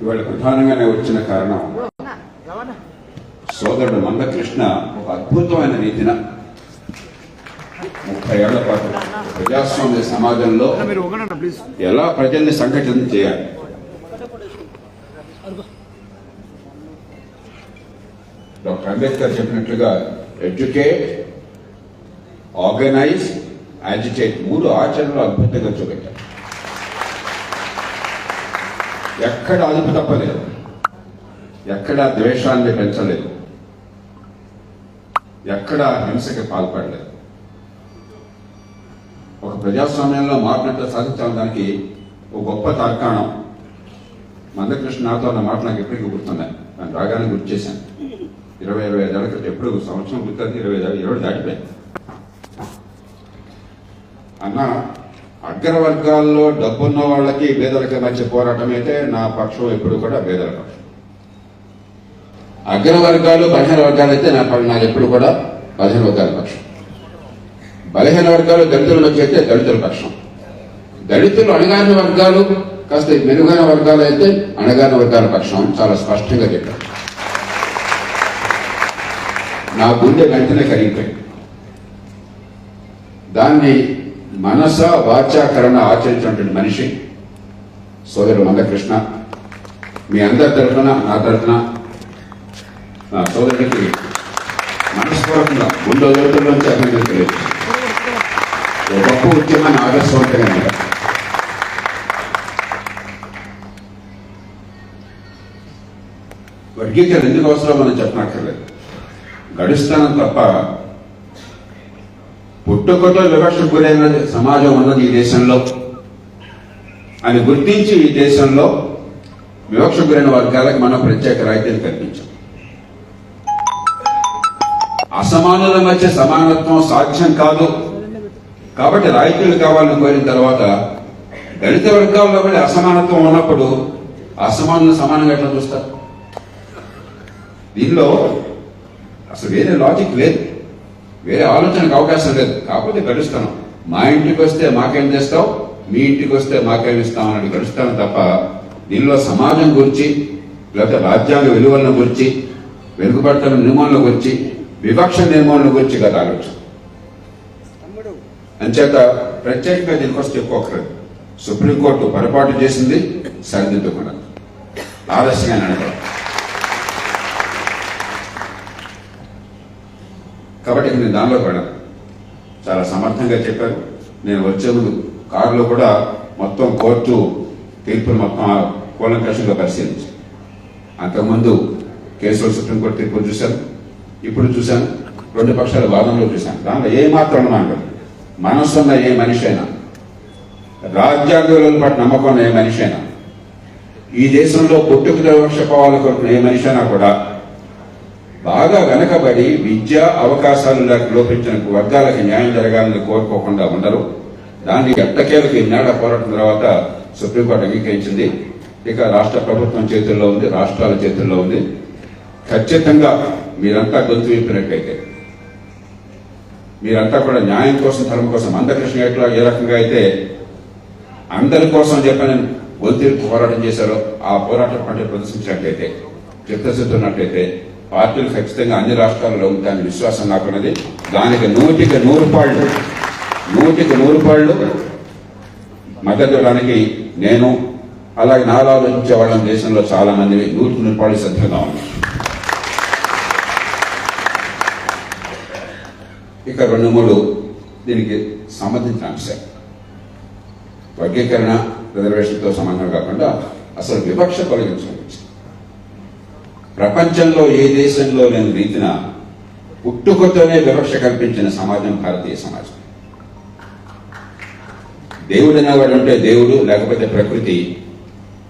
ఇవాళ ప్రధానంగానే వచ్చిన కారణం. సోదరుడు మందకృష్ణ ఒక అద్భుతమైన రీతిన ముప్పై ఏళ్ళ పాటు ప్రజాస్వామ్య సమాజంలో ఎలా ప్రజల్ని సంఘటన చేయాలి? డాక్టర్ అంబేద్కర్ చెప్పినట్లుగా ఎడ్యుకేట్ ఆర్గనైజ్ యాజిటేట్ మూడు ఆచరణలు అద్భుతంగా చూపెట్టారు ఎక్కడ అదుపు తప్పలేదు. ఎక్కడ ద్వేషాన్ని పెంచలేదు. ఎక్కడ హింసకి పాల్పడలేదు. ఒక ప్రజాస్వామ్యంలో మార్పునట్టు సాధించడానికి ఒక గొప్ప తార్కాణం. మందకృష్ణ నాతో అన్న మాట నాకు ఎప్పటికీ గుర్తున్నాయి. నేను రాగానే గుర్తు చేశాను. ఇరవై ఇరవై ఐదు ఏళ్ళ క్రితం ఎప్పుడు సంవత్సరం గుర్తుంది ఇరవై ఐదు ఇరవై దాటిపోయింది అన్న అగ్రవర్గాల్లో డబ్బున్న వాళ్ళకి పేదలకి మధ్య పోరాటం అయితే నా పక్షం ఎప్పుడు కూడా పేదల పక్షం అగ్రవర్గాలు బలహీన వర్గాలు అయితే నా ప- నాది ఎప్పుడు కూడా బలహీన వర్గాల పక్షం. బలహీన వర్గాలు దళితుల మధ్య అయితే దళితుల పక్షం. దళితులు అణగారిన వర్గాలు కాస్త మెరుగైన వర్గాలు అయితే అణగారిన వర్గాల పక్షం చాలా స్పష్టంగా చెప్పారు. నా గుండె వెంటనే కరిగిపోయింది. దాన్ని మనస వాచాకరణ ఆచరించినటువంటి మనిషి సోదరుడు మందకృష్ణ మీ అందరి తరఫున నా తరఫున నా సోదరుడికి మనస్పూర్వకంగా గుండె లోతుల్లోంచి అభినందించలేదు ఒక గొప్ప ఉద్యమాన్ని ఆదర్శవంతంగా వర్గీకరణ ఎందుకు అవసరం మనం చెప్పనక్కర్లేదు. గడుస్తానం తప్ప పుట్టుకతో వివక్షకు గురైన సమాజం ఉన్నది ఈ దేశంలో. అని గుర్తించి ఈ దేశంలో వివక్షకు గురైన వర్గాలకు మనం ప్రత్యేక రాయితీలు కల్పించాం. అసమానుల మధ్య సమానత్వం సాధ్యం కాదు. కాబట్టి రాయితీలు కావాలని కోరిన తర్వాత దళిత వర్గాల్లో కూడా అసమానత్వం ఉన్నప్పుడు అసమానులు సమానంగా ఎట్లా చూస్తారు? దీనిలో అసలు వేరే లాజిక్ లేదు. వేరే ఆలోచనకు అవకాశం లేదు. కాకపోతే గడుస్తాను. మా ఇంటికి వస్తే మాకేం చేస్తావు? మీ ఇంటికి వస్తే మాకేం ఇస్తాం అని గడుస్తాను తప్ప దీనిలో సమాజం గురించి లేకపోతే రాజ్యాంగ విలువలను గురించి వెనుకబడతల నిర్మూలన గురించి వివక్ష నిర్మూలన గురించి కదా ఆలోచన. అంచేత ప్రత్యేకంగా దీనికోసం చెప్పుకోకలేదు సుప్రీంకోర్టు పొరపాటు చేసింది సరిదిద్దుకున్నది ఆలస్యంగా నడపడం. కాబట్టి నేను దానిలో పడాను చాలా సమర్థంగా చెప్పారు. నేను వచ్చే ముందు కారులో కూడా మొత్తం కోర్టు తీర్పులు మొత్తం కూలంకషంగా పరిశీలించాను. అంతకుముందు కేసులో సుప్రీంకోర్టు తీర్పులు చూశాను. ఇప్పుడు చూశాను. రెండు పక్షాల వాదనలు చూశాను. దానిలో ఏమాత్రం అనుమానం మనస్సున్న మనసున్న ఏ మనిషి అయినా రాజ్యాంగంలో పాటు నమ్మకం ఏ మనిషి అయినా ఈ దేశంలో పుట్టుకు వివక్ష పోవాలి ఏ మనిషి అయినా కూడా బాగా వెనకబడి విద్య అవకాశాలు లేక లోపించిన వర్గాలకి న్యాయం జరగాలని కోరుకోకుండా ఉండరు. దాన్ని ఎట్టకేలకు ఇన్నేళ్ళ పోరాటం తర్వాత సుప్రీంకోర్టు అంగీకరించింది. ఇక రాష్ట్ర ప్రభుత్వం చేతుల్లో ఉంది రాష్ట్రాల చేతుల్లో ఉంది. ఖచ్చితంగా మీరంతా గొంతు విప్పినట్టయితే మీరంతా కూడా న్యాయం కోసం ధర్మం కోసం అందకృష్ణ ఎట్లా ఏ రకంగా అయితే అందరి కోసం చెప్పని గొంతు పోరాటం చేశారో ఆ పోరాటం పంట ప్రదర్శించినట్లయితే చిత్తశుద్ధి ఉన్నట్లయితే పార్టీలు ఖచ్చితంగా అన్ని రాష్ట్రాల్లో ఉంటాయని విశ్వాసం నాకున్నది. దానికి నూటికి నూరు పాళ్ళు నూటికి నూరు పాళ్ళు మద్దతు నేను అలాగే నాలో ఆలోచించే దేశంలో చాలా మంది నూటికి నూరు పాళ్ళు సిద్ధంగా ఇక రెండు మూడు దీనికి సంబంధించిన అంశం వర్గీకరణ రిజర్వేషన్తో సంబంధం కాకుండా అసలు వివక్ష తొలగించడం. ప్రపంచంలో ఏ దేశంలో లేని రీతిన పుట్టుకతోనే వివక్ష కల్పించిన సమాజం భారతీయ సమాజం. దేవుడు అనేవాడు అంటే దేవుడు లేకపోతే ప్రకృతి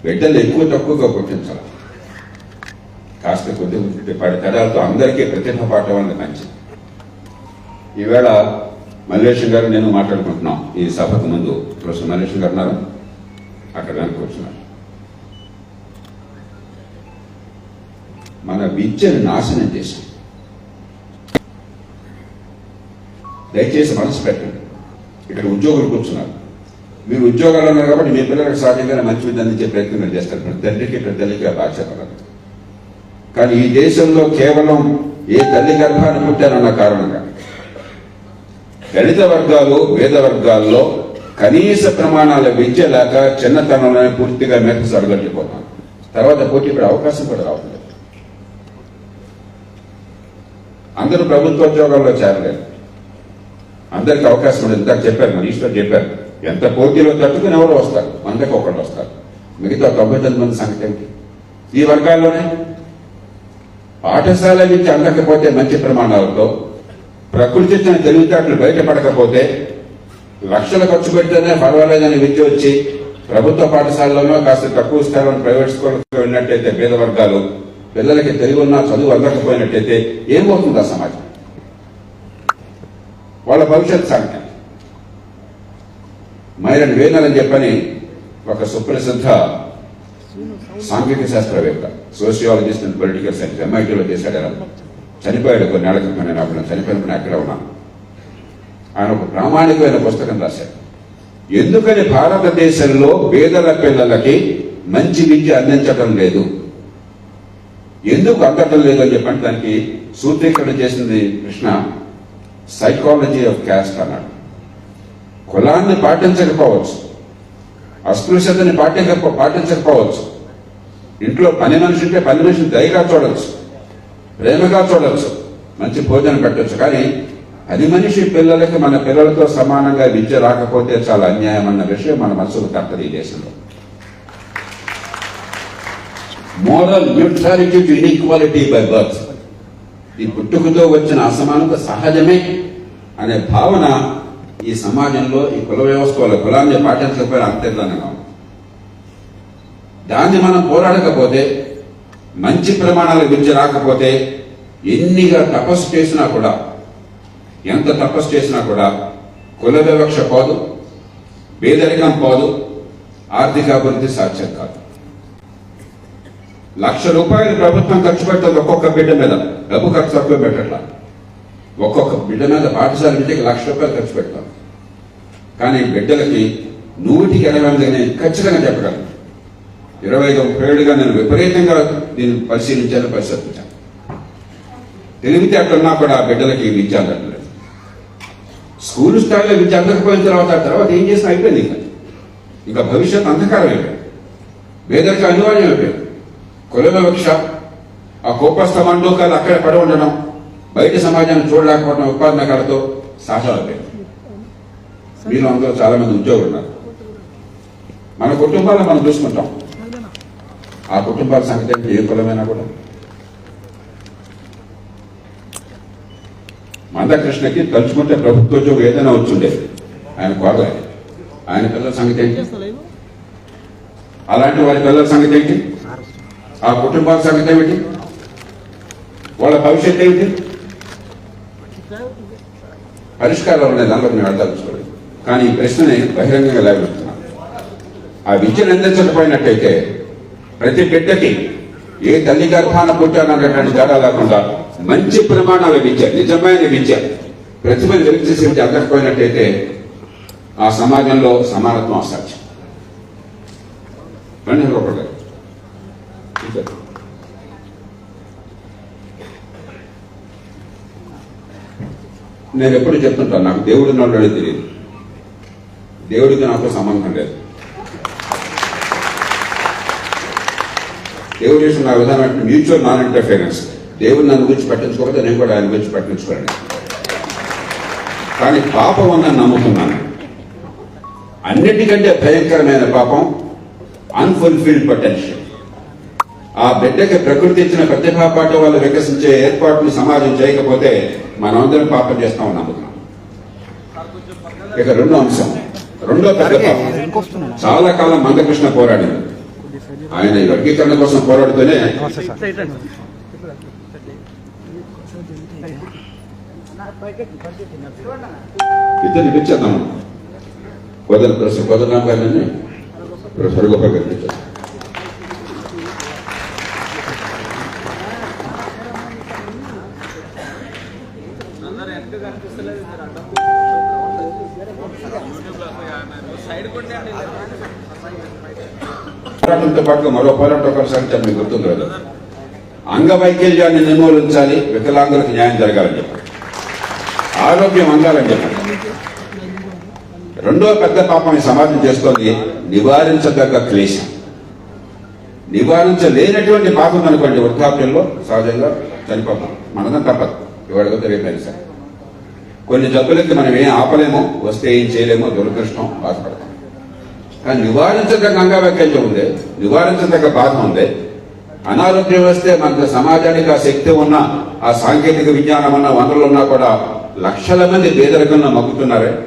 బిడ్డలు ఎక్కువ తక్కువగా పుట్టించాలి. కాస్త కొద్ది పది తరాలతో అందరికీ ప్రతిభ పాఠం అనేది మంచిది. ఈవేళ మల్లేశం గారు నేను మాట్లాడుకుంటున్నాం. ఈ సభకు ముందు ప్రొఫెసర్ మల్లేశం గారు ఉన్నారు? అక్కడ వెనక కూర్చున్నారు. మన విద్యను నాశనం చేశాం దయచేసి మనసు పెట్టండి. ఇక్కడ ఉద్యోగులు కూర్చున్నారు. మీరు ఉద్యోగాలు ఉన్నారు కాబట్టి మీ పిల్లలకు సహజంగానే మంచి విద్య అందించే ప్రయత్నం మీరు చేస్తారు. ప్రతి తండ్రికి ప్రతి బాధ్యత కానీ ఈ దేశంలో కేవలం ఏ తల్లి గర్భాన్ని పుట్టారన్న కారణంగా దళిత వర్గాలు వేద వర్గాల్లో కనీస ప్రమాణాల విద్య లేక చిన్నతనంలోనే పూర్తిగా మెరకు సడగట్టిపోతాం తర్వాత పోటీ అవకాశం కూడా రావట్లేదు. అందరూ ప్రభుత్వ ఉద్యోగాల్లో చేరలేరు అందరికి అవకాశం ఉండదు. ఇందాక చెప్పారు మన ఈశ్వర్ చెప్పారు ఎంత పోటీలో తట్టుకుని ఎవరు వస్తారు. వందకి ఒకళ్ళు వస్తారు. మిగతా తొంభై తొమ్మిది మంది సంగతి ఈ వర్గాల్లోనే పాఠశాల నుంచి అందకపోతే మంచి ప్రమాణాలతో ప్రకృతి ఇచ్చిన తెలివితేటలు బయటపడకపోతే లక్షలు ఖర్చు పెడితేనే పర్వాలేదని విద్య వచ్చి ప్రభుత్వ పాఠశాలలోనో కాస్త తక్కువ స్థాయిలో ప్రైవేట్ స్కూల్కి వెళ్ళినట్టయితే పేద వర్గాలు పిల్లలకి తెలివి చదువు అందకపోయినట్టయితే ఏమవుతుంది ఆ సమాజం? వాళ్ళ భవిష్యత్ సంఖ్య మైరన్ వేనల్ అని చెప్పని ఒక సుప్రసిద్ధ సాంఘిక శాస్త్రవేత్త సోషియాలజిస్ట్ అండ్ పొలిటికల్ సైన్స్ ఎంఐటీలో చేశాడు చనిపోయాడు చనిపోయాడు నెలల క్రితం నేను అప్పుడు చనిపోయినప్పుడు అక్కడ ఉన్నాను. ఆయన ఒక ప్రామాణికమైన పుస్తకం రాశాడు. ఎందుకని భారతదేశంలో పేదల పిల్లలకి మంచి విద్య అందించడం లేదు? ఎందుకు అందటం లేదు అని చెప్పండి. దానికి సూత్రీకరణ చేసింది కృష్ణ. సైకాలజీ ఆఫ్ క్యాస్ట్ అన్నాడు. కులాన్ని పాటించకపోవచ్చు. అస్పృశ్యతని పాటించక పాటించకపోవచ్చు. ఇంట్లో పని మనిషి ఉంటే పని మనిషిని దయగా చూడవచ్చు ప్రేమగా చూడవచ్చు మంచి భోజనం పెట్టవచ్చు కానీ పని మనిషి పిల్లలకి మన పిల్లలతో సమానంగా విద్య రాకపోతే చాలా అన్యాయం అన్న విషయం మన మనసుకు తప్పదు ఈ దేశంలో. Moral neutrality to inequality by birth ఈ పుట్టుకతో వచ్చిన అసమానత సహజమే అనే భావన ఈ సమాజంలో ఈ కుల వ్యవస్థ వల్ల కులాన్ని పాటించకపోయినా అంతర్లంగా ఉంది దాన్ని మనం పోరాడకపోతే మంచి ప్రమాణాల గురించి రాకపోతే ఎన్నిగా తపస్సు చేసినా కూడా ఎంత తపస్సు చేసినా కూడా కుల వివక్ష పోదు పేదరికం పోదు ఆర్థిక అభివృద్ధి సాధ్యం కాదు. లక్ష రూపాయలు ప్రభుత్వం ఖర్చు పెడుతుంది ఒక్కొక్క బిడ్డ మీద. డబ్బు ఖర్చు తక్కువ పెట్టట్లా. ఒక్కొక్క బిడ్డ మీద పాఠశాల బిడ్డకి లక్ష రూపాయలు ఖర్చు పెడతాం. కానీ బిడ్డలకి నూటికి ఎనభై ఎనిమిది నేను ఖచ్చితంగా చెప్పగలను. ఇరవై ఐదు ముప్పై ఏడుగా నేను విపరీతంగా దీన్ని పరిశీలించాను పరిశీలించాను తెలివితే అట్లున్నా కూడా బిడ్డలకి విద్య అందట్లేదు స్కూల్ స్థాయిలో విద్య అందకపోయిన తర్వాత తర్వాత ఏం చేసినా అయిపోయింది ఇంకా. ఇంకా భవిష్యత్ అంధకారం అయిపోయింది. పేదరిక అనివార్యం అయిపోయింది. కొలలో వృక్ష ఆ కోపస్థ మండూకాలు అక్కడే పడి ఉండడం బయట సమాజాన్ని చూడలేకపోవడం ఉత్పాదన కళతో అయిపోయింది మీలో అందరూ చాలా మంది ఉద్యోగులు ఉన్నారు. మన కుటుంబాలను మనం చూసుకుంటాం. ఆ కుటుంబాల సంగతి ఏంటి? ఏ కులమైనా కూడా. మందకృష్ణకి తలుచుకుంటే ప్రభుత్వ ఉద్యోగం ఏదైనా వచ్చుండేది ఆయన కోరలేదు ఆయన పిల్లల సంగతి ఏంటి? అలాంటి వారి పిల్లల సంగతి ఏంటి? ఆ కుటుంబాల సంగతి ఏమిటి? వాళ్ళ భవిష్యత్తు ఏమిటి? పరిష్కారాలు ఉన్నాయి దానిలో మేము అడగదలుచుకోలేదు కానీ ఈ ప్రశ్నని బహిరంగంగా లేవనెత్తున్నాను ఆ విద్యను అందించకపోయినట్టయితే ప్రతి బిడ్డకి ఏ తల్లి గర్భాన పుట్టానన్నటువంటి తేడా లేకుండా మంచి ప్రమాణాల విద్య నిజమైన విద్య ప్రతిభను వెలికి విద్య అందకపోయినట్టయితే ఆ సమాజంలో సమానత్వం అసాధ్యం రండి గోపాల్ గారు కూర్చోండి. నేను ఎప్పుడు చెప్తుంటాను నాకు దేవుడు ఉన్నాడో తెలియదు. దేవుడికి నాకు సంబంధం లేదు. దేవుడు చేసిన నా విధానం అంటే మ్యూచువల్ నాన్ ఇంటర్ఫీరెన్స్ దేవుడు నన్ను గురించి పట్టించుకోకపోతే నేను కూడా ఆయన గురించి పట్టించుకోలేను. కానీ పాపం ఉందని నమ్ముతున్నాను అన్నిటికంటే భయంకరమైన పాపం అన్ఫుల్ఫిల్డ్ పొటెన్షియల్ ఆ బిడ్డకి ప్రకృతి ఇచ్చిన ప్రతిభా పాట వాళ్ళు వికసించే ఏర్పాట్లు సమాజం చేయకపోతే మనమందరం పాపం చేస్తామని నమ్ముతున్నాం ఇక రెండో అంశం. రెండో పెద్ద చాలా కాలం మందకృష్ణ పోరాడింది ఆయన ఈ వర్గీకరణ కోసం పోరాడుతూనే ఇద్దరిని పిలిచేద్దాం. కోదల ప్రొఫెసర్ కోదలరామ్ గారిని ప్రొఫెసర్ గోపాల్ గారిని పిలిచేద్దాం. పోరాటంతో పాటు మరో పోరాటం కొనసాగించాలి మీకు గుర్తుంది కదా అంగవైకల్యాన్ని నిర్మూలించాలి వికలాంగులకు న్యాయం జరగాలని చెప్పారు ఆరోగ్యం అందాలని చెప్పారు రెండో పెద్ద పాపం ఈ సమాజం చేస్తోంది నివారించదగ్గ క్లేశం. నివారించలేనటువంటి పాపం అనుకోండి వృద్ధాప్యంలో సహజంగా చనిపోతాం. మనదం తప్పదు. ఇవాళ రేపైనా కొన్ని జబ్బులకి మనం ఏం ఆపలేము వస్తే ఏం చేయలేమో దురదృష్టం బాధపడతాం. నివారించదగ్గ అంగవైకల్యం ఉంది. నివారించదగ్గ బాధ ఉంది. అనారోగ్యం వస్తే మనకు సమాజానికి ఆ శక్తి ఉన్న ఆ సాంకేతిక విజ్ఞానం ఉన్న వనరులు ఉన్నా కూడా లక్షల మంది పేదరికంలో మగ్గుతున్నారే.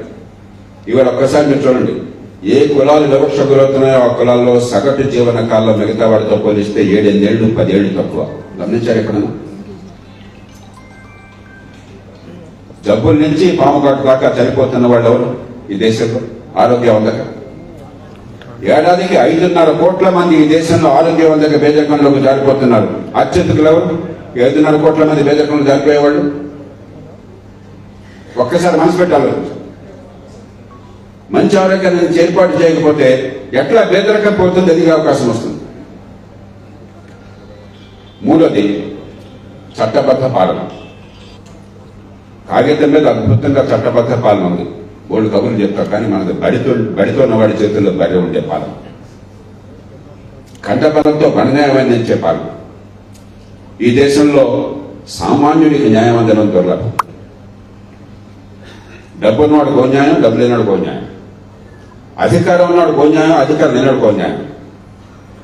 ఇవాళ ఒక్కసారి మీరు చూడండి. ఏ కులాలు వివక్ష గురవుతున్నాయో ఆ కులాల్లో సగటు జీవన కాలంలో మిగతా వాడితో పోలిస్తే ఏడెనిమిదేళ్ళు పదేళ్ళు తక్కువ. గమనించారు ఇక్కడ జబ్బుల నుంచి పాము కాటు కాక చనిపోతున్న వాళ్ళు ఎవరు? ఈ దేశంలో ఆరోగ్యవంతక ఏడాదికి ఐదున్నర కోట్ల మంది ఈ దేశంలో ఆరోగ్యవంతక పేదరికంలోకి జారిపోతున్నారు. అత్యధికులు ఎవరు? ఐదున్నర కోట్ల మంది పేదరికంలో జారిపోయేవాళ్ళు? ఒక్కసారి మనసు పెట్టాలి. మంచి ఆరోగ్యాన్ని ఏర్పాటు చేయకపోతే ఎట్లా పేదరికం పోతుంది? ఎదిగే అవకాశం వస్తుంది. మూడోది చట్టబద్ధ పాలన. కాగితం మీద అద్భుతంగా చట్టబద్ధ పాలన ఉంది. వాళ్ళు కబుర్లు చెప్తారు కానీ మనది బడితో బడితో ఉన్నవాడి చేతుల్లో బడి ఉండే పాలన కంటబలంతో బండన్యాయం అందించే పాలన ఈ దేశంలో సామాన్యుడికి న్యాయం అందడం దుర్లభం. డబ్బు ఉన్నవాడు గో న్యాయం డబ్బు లేనివాడు గోన్యాయం అధికారం ఉన్నాడు గో న్యాయం అధికారం లేనివాడు గోన్యాయం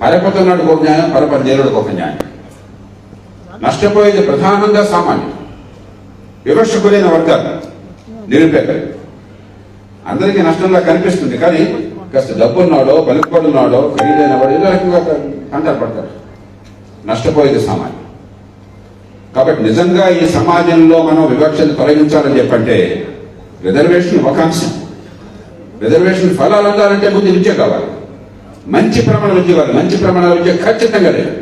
పరపతి ఉన్నాడు ఒక న్యాయం పరపతి లేనివాడు ఒక న్యాయం. నష్టపోయేది ప్రధానంగా సామాన్యం వివక్షకులైన వర్గాలు నిరుపేదలు. అందరికీ నష్టంగా కనిపిస్తుంది. కానీ కాస్త డబ్బున్నాడో పలుకుపడున్నాడో ఖరీదైన వాడు ఏదో రకంగా కంటారు పడతారు. నష్టపోయేది సమాజం. కాబట్టి నిజంగా ఈ సమాజంలో మనం వివక్షను తొలగించాలని చెప్పంటే రిజర్వేషన్ ఒక అంశం. రిజర్వేషన్ ఫలాలు అందాలంటే ముందు విద్య కావాలి. మంచి ప్రమాణ విద్య కావాలి మంచి ప్రమాణ విద్య ఖచ్చితంగా లేదు.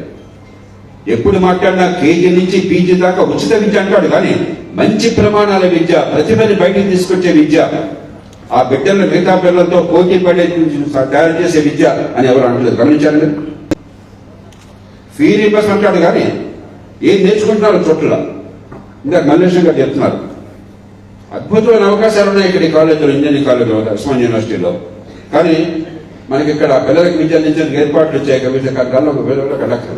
ఎప్పుడు మాట్లాడినా కేజీ నుంచి పీజీ దాకా ఉచిత విద్య అంటాడు కానీ మంచి ప్రమాణాల విద్య ప్రతిభని బయటికి తీసుకొచ్చే విద్య ఆ బిడ్డలను మిగతా పిల్లలతో పోటీ పడే తయారు చేసే విద్య అని ఎవరు అంటలేదు గమనించారు మీరు ఫీ రీంబర్స్ అంటాడు కానీ ఏం నేర్చుకుంటున్నారు చోట్ల? ఇంకా మల్లేశం గారు చెప్తున్నారు. అద్భుతమైన అవకాశాలు ఉన్నాయి ఇక్కడ ఈ కాలేజీలో ఇంజనీరింగ్ కాలేజీలో ఉస్మాన్ యూనివర్సిటీలో. కానీ మనకి ఇక్కడ పిల్లలకి విద్య అందించేందుకు ఏర్పాట్లు వచ్చాయి. కవిత కట్టాలో ఒక పిల్లలు కండక్టర్